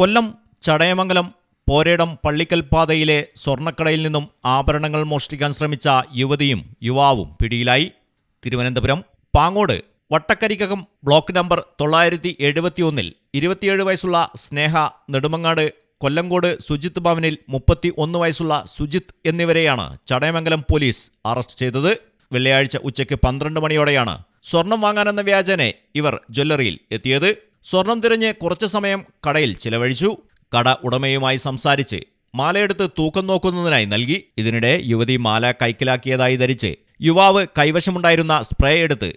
കൊല്ലം ചടയമംഗലം പോരേടം പള്ളിക്കൽ പാതയിലെ സ്വർണക്കടയിൽ നിന്നും ആഭരണങ്ങൾ മോഷ്ടിക്കാൻ ശ്രമിച്ച യുവതിയും യുവാവും പിടിയിലായി. തിരുവനന്തപുരം പാങ്ങോട് വട്ടക്കരിക്കകം ബ്ലോക്ക് നമ്പർ തൊള്ളായിരത്തി എഴുപത്തിയൊന്നിൽ ഇരുപത്തിയേഴ് വയസ്സുള്ള സ്നേഹ നെടുമങ്ങാട് കൊല്ലങ്കോട് സുജിത്ത് ഭവനിൽ മുപ്പത്തി ഒന്ന് വയസ്സുള്ള സുജിത്ത് എന്നിവരെയാണ് ചടയമംഗലം പോലീസ് അറസ്റ്റ് ചെയ്തത്. വെള്ളിയാഴ്ച ഉച്ചയ്ക്ക് പന്ത്രണ്ട് മണിയോടെയാണ് സ്വർണം വാങ്ങാനെന്ന വ്യാജനെ ഇവർ ജ്വല്ലറിയിൽ എത്തിയത്. സ്വർണം തിരഞ്ഞ് കുറച്ചു സമയം കടയിൽ ചിലവഴിച്ചു. കട ഉടമയുമായി സംസാരിച്ച് മാലയെടുത്ത് തൂക്കം നോക്കുന്നതിനായി നൽകി. ഇതിനിടെ യുവതി മാല കൈക്കലാക്കിയതായി ധരിച്ച് യുവാവ് കൈവശമുണ്ടായിരുന്ന സ്പ്രേ എടുത്ത്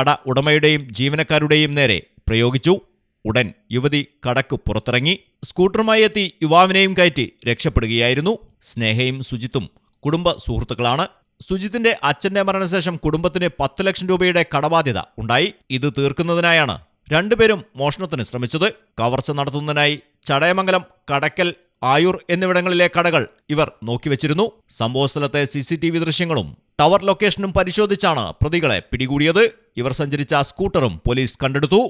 കട ഉടമയുടെയും ജീവനക്കാരുടെയും നേരെ പ്രയോഗിച്ചു. ഉടൻ യുവതി കടക്ക് പുറത്തിറങ്ങി. സ്കൂട്ടറുമായി എത്തി യുവാവിനെയും കയറ്റി രക്ഷപ്പെടുകയായിരുന്നു. സ്നേഹയും സുജിത്തും കുടുംബ സുഹൃത്തുക്കളാണ്. സുജിത്തിന്റെ അച്ഛന്റെ മരണശേഷം കുടുംബത്തിന് പത്ത് ലക്ഷം രൂപയുടെ കടബാധ്യത ഉണ്ടായി. ഇത് തീർക്കുന്നതിനായാണ് രണ്ടുപേരും മോഷണത്തിന് ശ്രമിച്ചത് കവർച്ച നടത്തുന്നതിനായി ചടയമംഗലം കടക്കൽ ആയൂർ എന്നിവിടങ്ങളിലെ കടകൾ ഇവർ നോക്കിവച്ചിരുന്നു. സംഭവസ്ഥലത്തെ സി സി ടി വി ദൃശ്യങ്ങളും ടവർ ലൊക്കേഷനും പരിശോധിച്ചാണ് പ്രതികളെ പിടികൂടിയത്. ഇവർ സഞ്ചരിച്ച സ്കൂട്ടറും പോലീസ് കണ്ടെടുത്തു.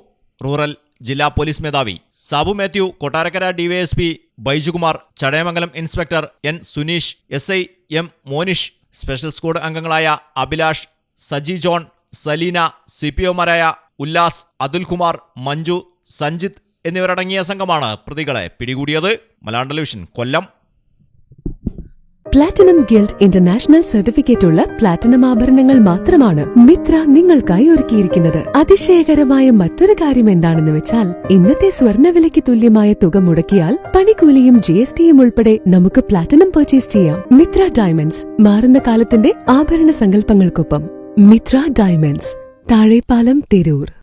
റൂറൽ ജില്ലാ പോലീസ് മേധാവി Sabu Mathew Kottarakkara DYSP Baijukumar Chadayamangalam inspector N Suneesh S I M Monish special squad അംഗങ്ങളായ Abhilash Saji John Saleena C P ഒമാരായ Ullas Atulkumar Manju Sanjith എന്നിവരടങ്ങിയ സംഘമാണ് പ്രതികളെ പിടികൂടിയത്. Malayalam television Kollam. Platinum guild international certificate ഉള്ള platinum ആഭരണങ്ങൾ മാത്രമാണ് മിത്ര നിങ്ങൾക്കായി ഒരുക്കിയിരിക്കുന്നത്. അതിശയകരമായ മറ്റൊരു കാര്യം എന്താണെന്ന് വെച്ചാൽ ഇന്നത്തെ സ്വർണവിലയ്ക്ക് തുല്യമായ തുക മുടക്കിയാൽ പണിക്കൂലിയും ജി എസ് ടിയും ഉൾപ്പെടെ നമുക്ക് പ്ലാറ്റിനം പർച്ചേസ് ചെയ്യാം. മിത്ര ഡയമണ്ട്സ് മാറുന്ന കാലത്തിന്റെ ആഭരണ സങ്കല്പങ്ങൾക്കൊപ്പം. മിത്ര ഡയമണ്ട്സ് താഴെപ്പാലം തിരൂർ.